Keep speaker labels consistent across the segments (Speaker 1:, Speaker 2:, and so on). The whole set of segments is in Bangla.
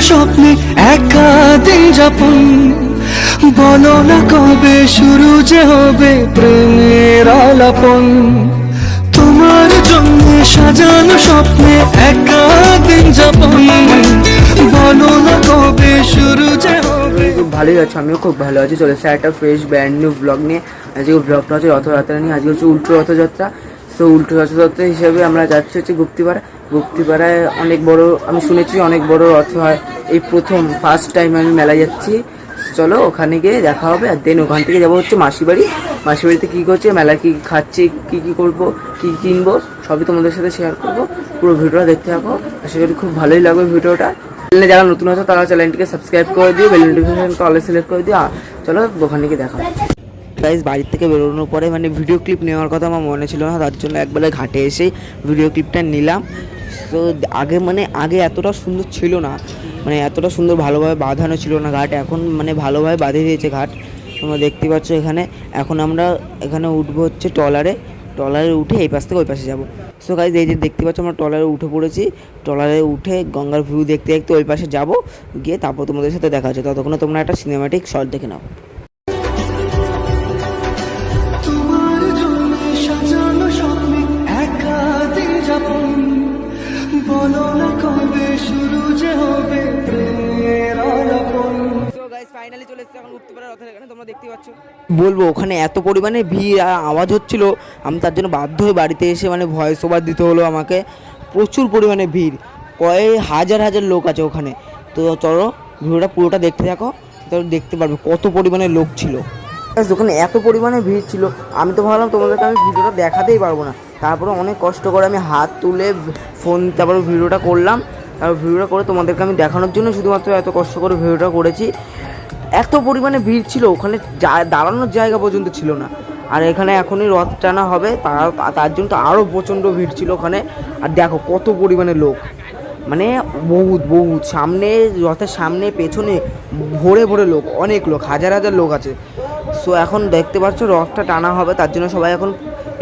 Speaker 1: স্বপ্নে একা দিন যাপন। বলো না কবে শুরু যে হবে প্রেমের আলাপন। তোমার জন্য সাজানো স্বপ্নে একা দিন যাপন। বলো না কবে শুরু যে হবে।
Speaker 2: খুব ভালোই আছে, আমিও খুব ভালো আছি। চলে এসেছে একটা ফ্রেশ ব্র্যান্ড নিউ ব্লগ নিয়ে। আজকে ব্লগটা হচ্ছে রথযাত্রা নিয়ে। আজকে হচ্ছে উল্টো রথযাত্রা। তো উল্টো রথযাত্রা হিসাবে আমরা যাচ্ছি হচ্ছে গুপ্তিপাড়া। গুপ্তিপাড়ায় অনেক বড়, আমি শুনেছি অনেক বড় রথ হয় এই প্রথম ফার্স্ট টাইম আমি মেলায় যাচ্ছি। চলো ওখানে গিয়ে দেখা হবে আর দেন ওখান থেকে যাব হচ্ছে মাসি বাড়ি মাসি বাড়িতে কী করছে, মেলা কী খাচ্ছে, কী কী করব, কী কিনবো, সবই তোমাদের সাথে শেয়ার করব। পুরো ভিডিওটা দেখতে থাকো। আশা করি খুব ভালোই লাগবে ভিডিওটা। চ্যানেলে যারা নতুন আছে, তারা চ্যানেলটিকে সাবস্ক্রাইব করে দিও বেল নোটিফিকেশনটা অলে সিলেক্ট করে দিও। চলো ওখানে গিয়ে দেখা গাইজ বাড়ির থেকে বেরোনোর পরে মানে ভিডিও ক্লিপ নেওয়ার কথা আমার মনে ছিল না, তার জন্য একবেলা ঘাটে এসে ভিডিও ক্লিপটা নিলাম। তো আগে মানে আগে এতটা সুন্দর ছিল না। মানে এতটা সুন্দর ভালোভাবে বাঁধানো ছিল না ঘাট, এখন মানে ভালোভাবে বাঁধিয়ে দিয়েছে ঘাট। তোমরা দেখতে পাচ্ছ এখানে, এখন আমরা এখানে উঠবো হচ্ছে ট্রলারে। ট্রলারে উঠে এই পাশ থেকে ওই পাশে যাব। সো গাইজ এই যে দেখতে পাচ্ছ আমরা ট্রলারে উঠে পড়েছি। ট্রলারে উঠে গঙ্গার ভিউ দেখতে দেখতে ওই পাশে যাব। গিয়ে তারপর তোমাদের সাথে দেখা হচ্ছে। ততক্ষণে তোমরা একটা সিনেমাটিক শট দেখে নাও। চলে এসেছে এখন গুপ্তপাড়া রথের এখানে তোমরা দেখতে পাচ্ছ। বলব, ওখানে এত পরিমাণে ভিড় আর আওয়াজ হচ্ছিল, আমি তার জন্য বাধ্য হয়ে বাড়িতে এসে মানে ভয়েস ওভার দিতে হলো আমাকে। প্রচুর পরিমাণে ভিড় কয়েক হাজার হাজার লোক আছে ওখানে। তো চলো, ভিডিওটা পুরোটা দেখতে থাকো তো দেখতে পারবে কত পরিমাণে লোক ছিল। ওখানে এত পরিমাণে ভিড় ছিল, আমি তো ভাবলাম তোমাদেরকে আমি ভিডিওটা দেখাতেই পারব না। তারপরে অনেক কষ্ট করে আমি হাত তুলে, ফোন, তারপরে ভিডিওটা করলাম। তারপর ভিডিওটা করে তোমাদেরকে আমি দেখানোর জন্য শুধুমাত্র এত কষ্ট করে ভিডিওটা করেছি। এত পরিমাণে ভিড় ছিল, ওখানে দাঁড়ানোর জায়গা পর্যন্ত ছিল না। আর এখানে এখনই রথ টানা হবে তার জন্য তো আরও প্রচণ্ড ভিড় ছিল ওখানে। আর দেখো কত পরিমাণে লোক। মানে বহুত বহুত। সামনে, রথের সামনে, পেছনে ভরে ভরে লোক, অনেক লোক, হাজার হাজার লোক আছে। সো এখন দেখতে পাচ্ছ রথটা টানা হবে, তার জন্য সবাই এখন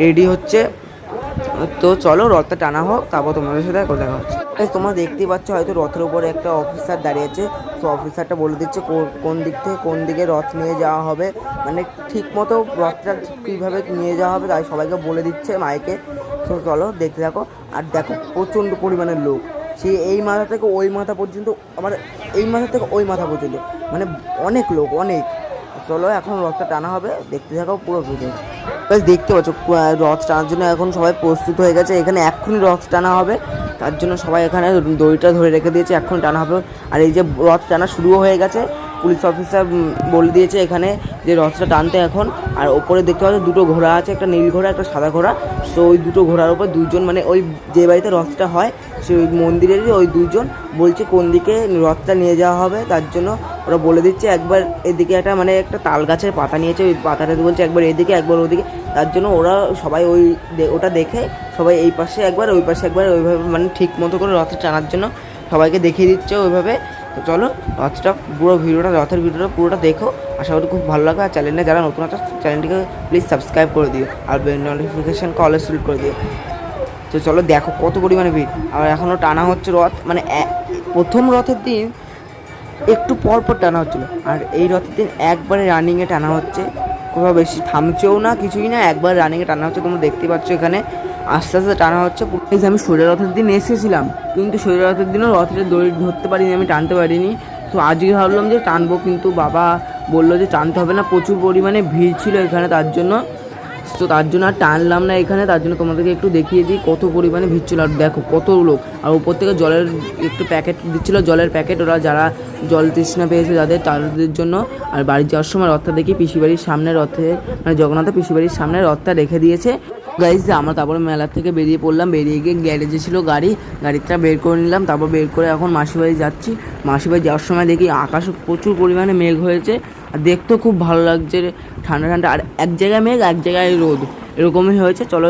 Speaker 2: রেডি হচ্ছে। তো চলো রথটা টানা হোক, তারপর তোমাদের সাথে দেখা হচ্ছে। তোমরা দেখতেই পাচ্ছ, হয়তো রথের উপরে একটা অফিসার দাঁড়িয়ে আছে। তো অফিসারটা বলে দিচ্ছে কোন দিক থেকে কোন দিকে রথ নিয়ে যাওয়া হবে। মানে ঠিক মতো রথটা কীভাবে নিয়ে যাওয়া হবে তাই সবাইকে বলে দিচ্ছে মাইকে। তো চলো দেখতে থাকো। আর দেখো, প্রচণ্ড পরিমাণের লোক। সে এই মাথা থেকে ওই মাথা পর্যন্ত আমার এই মাথা থেকে ওই মাথা পর্যন্ত। মানে অনেক লোক, অনেক। চলো এখন রথটা টানা হবে। দেখতে থাকো পুরো ভিডিও দেখতে পাচ্ছ রথ টানার জন্য এখন সবাই প্রস্তুত হয়ে গেছে। এখানে এক্ষুনি রথ টানা হবে। তার জন্য সবাই এখানে দড়িটা ধরে রেখে দিয়েছে এখন টানা হবে। আর এই যে রথ টানা শুরুও হয়ে গেছে। পুলিশ অফিসার বলে দিয়েছে এখানে যে রথটা টানতে এখন। আর ওপরে দেখতে পাচ্ছ দুটো ঘোড়া আছে, একটা নীল ঘোড়া, একটা সাদা ঘোড়া। তো ওই দুটো ঘোড়ার উপর দুজন মানে ওই যে বাড়িতে রথটা হয় সেই মন্দিরেরই ওই দুজন বলছে কোন দিকে রথটা নিয়ে যাওয়া হবে। তার জন্য ওরা বলে দিচ্ছে একবার এদিকে একটা মানে একটা তাল গাছের পাতা নিয়েছে, ওই পাতাটা বলছে একবার এদিকে, একবার ওদিকে। তার জন্য ওরা সবাই ওই ওটা দেখে সবাই এই পাশে একবার, ওই পাশে একবার, ওইভাবে মানে ঠিক মতো করে রথটা টানার জন্য সবাইকে দেখিয়ে দিচ্ছে ওইভাবে। তো চলো, রথটা, পুরো ভিডিওটা, রথের ভিডিওটা পুরোটা দেখো। আশা করি খুব ভালো লাগবে। আর চ্যানেলে যারা নতুন আছে চ্যানেলটিকে প্লিজ সাবস্ক্রাইব করে দিও। আর নোটিফিকেশান কলে সিলেক্ট করে দিও। তো চলো, দেখো কত পরিমাণে ভিড়। আর এখনও টানা হচ্ছে রথ। মানে প্রথম রথের দিন একটু পর পর টানা হচ্ছিল। আর এই রথের দিন একবারে রানিংয়ে টানা হচ্ছে। কোথাও বেশি থামছেও না, কিছুই না। একবার রানিংয়ে টানা হচ্ছে, তোমরা দেখতে পাচ্ছ এখানে। আস্তে আস্তে টানা হচ্ছে আমি শরীর রথের দিন এসেছিলাম, কিন্তু শরীর রথের দিনও রথের দড়ি ধরতে পারিনি, আমি টানতে পারিনি। তো আজকে ভাবলাম যে টানবো, কিন্তু বাবা বলল যে টানতে হবে না, প্রচুর পরিমাণে ভিড় ছিল এখানে তার জন্য। তো তার জন্য আর টানলাম না এখানে, তার জন্য তোমাদেরকে একটু দেখিয়ে দিই কত পরিমাণে ভিড় ছিল। আর দেখো কত লোক, আর উপর থেকে জলের একটু প্যাকেট দিচ্ছিল, জলের প্যাকেট ওরা যারা জল তৃষ্ণা পেয়েছে যাদের তাদের জন্য। আর বাড়ি যাওয়ার সময় রথটা দেখি পিসি বাড়ির সামনে রথে মানে জগন্নাথ পিসি বাড়ির সামনে রথটা রেখে দিয়েছে। গাইজ আমরা তারপরে মেলার থেকে বেরিয়ে পড়লাম। বেরিয়ে গিয়ে গ্যারেজে ছিল গাড়ি। গাড়িটা বের করে নিলাম। তারপর বের করে এখন মাসিবাড়ি যাচ্ছি। মাসি বাড়ি যাওয়ার সময় দেখি আকাশে প্রচুর পরিমাণে মেঘ হয়েছে। আর দেখতেও খুব ভালো লাগছে ঠান্ডা ঠান্ডা। আর এক জায়গায় মেঘ, এক জায়গায় রোদ। এরকমই হয়েছে। চলো